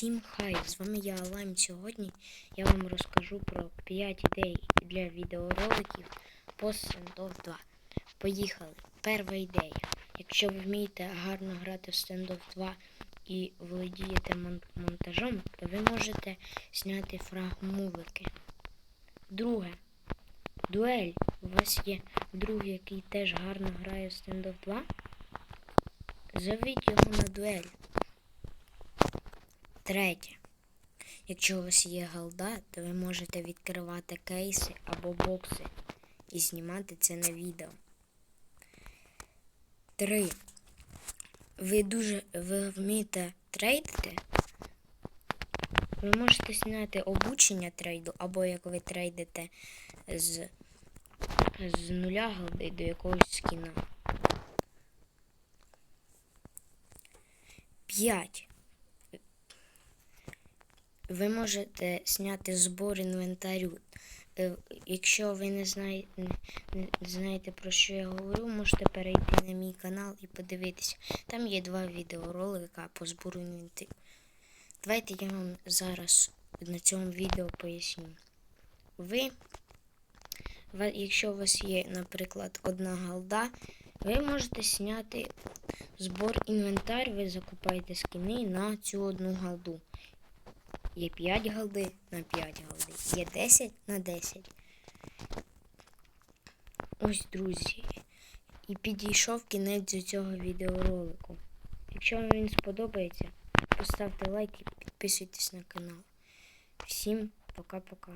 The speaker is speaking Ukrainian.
Всім хай! З вами я Алайм. Сьогодні я вам розкажу про 5 ідей для відеороликів по Standoff 2. Поїхали! Перша ідея. Якщо ви вмієте гарно грати в Standoff 2 і володієте монтажом, то ви можете зняти фрагмувики. Друге. Дуель. У вас є друг, який теж гарно грає в Standoff 2. Зовіть його на дуель. Третє. Якщо у вас є голда, то ви можете відкривати кейси або бокси і знімати це на відео. Три. Ви дуже ви вмієте трейдити. Ви можете зняти обучення трейду, або як ви трейдите з, з нуля голди до якогось скіна. П'ять. Ви можете зняти збор інвентарю. Е, Якщо ви не знаєте, про що я говорю, можете перейти на мій канал і подивитися. Там є два відеоролика по збору інвентарю. Давайте я вам зараз на цьому відео поясню. Ви, якщо у вас є, наприклад, одна голда, ви можете зняти збор інвентар, ви закупаєте скини на цю одну голду. Є 5 голди на 5 голди. Є 10 на 10. Ось, друзі. І підійшов кінець до цього відеоролику. Якщо вам він сподобається, поставте лайк і підписуйтесь на канал. Всім пока-пока.